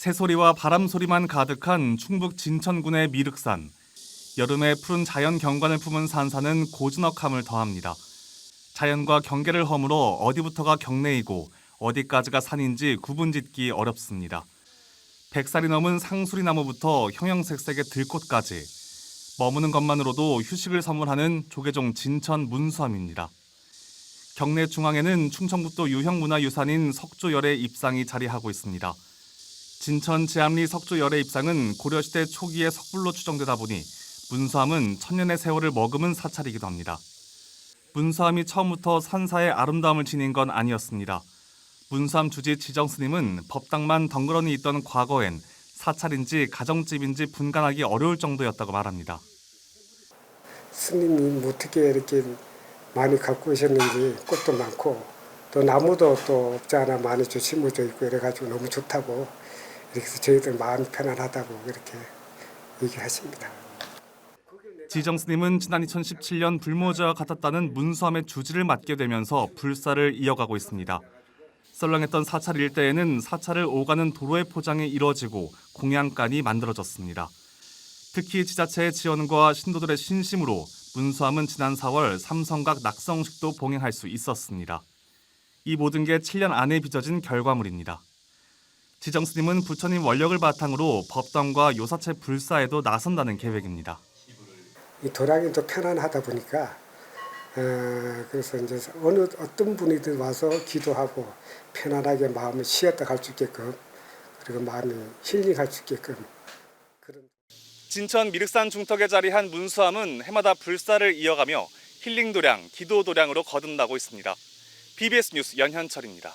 새소리와 바람 소리만 가득한 충북 진천군의 미륵산. 여름에 푸른 자연 경관을 품은 산사는 고즈넉함을 더합니다. 자연과 경계를 허물어 어디부터가 경내이고 어디까지가 산인지 구분짓기 어렵습니다. 백살이 넘은 상수리나무부터 형형색색의 들꽃까지 머무는 것만으로도 휴식을 선물하는 조계종 진천 문수암입니다. 경내 중앙에는 충청북도 유형문화유산인 석조열의 입상이 자리하고 있습니다. 진천 지암리 석조열의 입상은 고려시대 초기에 석불로 추정되다 보니 문수암은 천년의 세월을 머금은 사찰이기도 합니다. 문수암이 처음부터 산사의 아름다움을 지닌 건 아니었습니다. 문수암 주지 지정 스님은 법당만 덩그러니 있던 과거엔 사찰인지 가정집인지 분간하기 어려울 정도였다고 말합니다. 스님이 뭐 어떻게 이렇게 많이 갖고 오셨는지 꽃도 많고 또 나무도 또 없지 않아 많이 좀 심어져 있고 이래가지고 너무 좋다고 해서 저희들 마음이 편안하다고 그렇게 얘기하십니다. 지정 스님은 지난 2017년 불모지와 같았다는 문수암의 주지를 맡게 되면서 불사를 이어가고 있습니다. 썰렁했던 사찰 일대에는 사찰을 오가는 도로의 포장이 이뤄지고 공양간이 만들어졌습니다. 특히 지자체의 지원과 신도들의 신심으로 문수암은 지난 4월 삼성각 낙성식도 봉행할 수 있었습니다. 이 모든 게 7년 안에 빚어진 결과물입니다. 지정 스님은 부처님 원력을 바탕으로 법당과 요사체 불사에도 나선다는 계획입니다. 이 도량이 또 편안하다 보니까 어, 그래서 이제 어느 어떤 분이든 와서 기도하고 편안하게 마음을 쉬었다 갈 수 있게끔 그리고 마음이 힐링할 수 있게끔 그런 진천 미륵산 중턱에 자리한 문수암은 해마다 불사를 이어가며 힐링 도량, 기도 도량으로 거듭나고 있습니다. BBS 뉴스 연현철입니다.